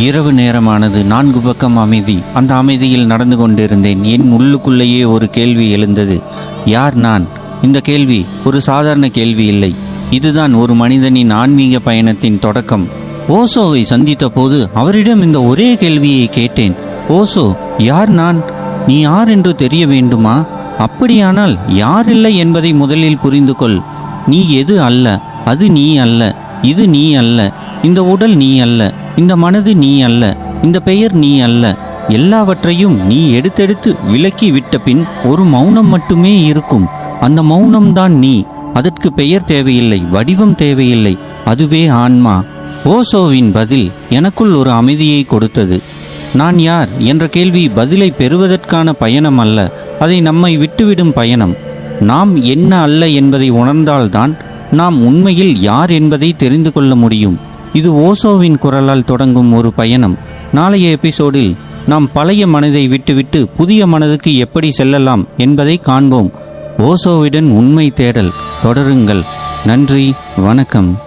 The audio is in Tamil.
இரவு நேரமானது நான்கு பக்கம் அமைதி. அந்த அமைதியில் நடந்து கொண்டிருந்தேன். என் உள்ளுக்குள்ளேயே ஒரு கேள்வி எழுந்தது. யார் நான்? இந்த கேள்வி ஒரு சாதாரண கேள்வி இல்லை. இதுதான் ஒரு மனிதனின் ஆன்மீக பயணத்தின் தொடக்கம். ஓசோவை சந்தித்த போது அவரிடம் இந்த ஒரே கேள்வியை கேட்டேன். ஓசோ யார் நான்? நீ யார் என்று தெரிய வேண்டுமா? அப்படியானால் யார் இல்லை என்பதை முதலில் புரிந்து கொள் நீ எது அல்ல? அது நீ அல்ல. இது நீ அல்ல. இந்த உடல் நீ அல்ல இந்த மனது நீ அல்ல இந்த பெயர் நீ அல்ல. எல்லாவற்றையும் நீ எடுத்தெடுத்து விலக்கி விட்ட பின் ஒரு மௌனம் மட்டுமே இருக்கும். அந்த மௌனம்தான் நீ. அதற்கு பெயர் தேவையில்லை வடிவம் தேவையில்லை. அதுவே ஆன்மா. ஓசோவின் பதில் எனக்குள் ஒரு அமைதியை கொடுத்தது. நான் யார் என்ற கேள்வி பதிலை பெறுவதற்கான பயணம் அல்ல அதை நம்மை விட்டுவிடும் பயணம். நாம் என்ன அல்ல என்பதை உணர்ந்தால்தான் நாம் உண்மையில் யார் என்பதை தெரிந்து கொள்ள முடியும். இது ஓசோவின் குரலால் தொடங்கும் ஒரு பயணம். நாளைய எபிசோடில் நாம் பழைய மனதை விட்டுவிட்டு புதிய மனதுக்கு எப்படி செல்லலாம் என்பதை காண்போம். ஓசோவிடன் உண்மை தேடல் தொடருங்கள். நன்றி வணக்கம்.